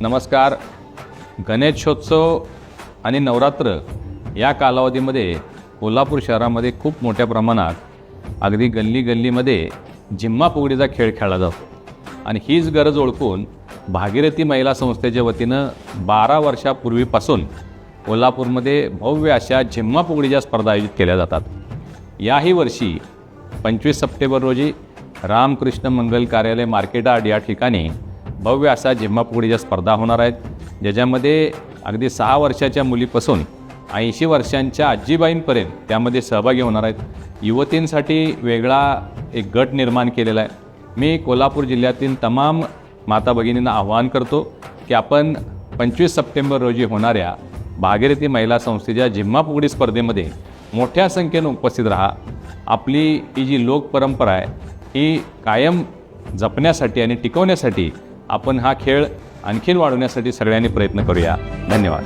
नमस्कार. गणेशोत्सव आणि नवरात्र या कालावधीमध्ये कोल्हापूर शहरामध्ये खूप मोठ्या प्रमाणात अगदी गल्ली गल्लीमध्ये जिम्मा फुगडीचा खेळ खेळला जातो. आणि हीच गरज ओळखून भागीरथी महिला संस्थेच्या वतीनं बारा वर्षापूर्वीपासून कोल्हापूरमध्ये भव्य अशा झिम्मा फुगडीच्या स्पर्धा आयोजित केल्या जातात. याही वर्षी पंचवीस सप्टेंबर रोजी रामकृष्ण मंगल कार्यालय मार्केटार्ड या ठिकाणी भव्य असा जिम्मापुगडीच्या स्पर्धा होणार आहेत ज्याच्यामध्ये अगदी सहा वर्षाच्या मुलीपासून ऐंशी वर्षांच्या आजीबाईंपर्यंत त्यामध्ये सहभागी होणार आहेत. युवतींसाठी वेगळा एक गट निर्माण केलेला आहे. मी कोल्हापूर जिल्ह्यातील तमाम माता भगिनींना आवाहन करतो की आपण पंचवीस सप्टेंबर रोजी होणाऱ्या भागीरथी महिला संस्थेच्या जिम्मापुगडी स्पर्धेमध्ये मोठ्या संख्येनं उपस्थित राहा. आपली ही जी लोकपरंपरा आहे ही कायम जपण्यासाठी आणि टिकवण्यासाठी आपण हा खेळ आणखीन वाढवण्यासाठी सगळ्यांनी प्रयत्न करूया. धन्यवाद.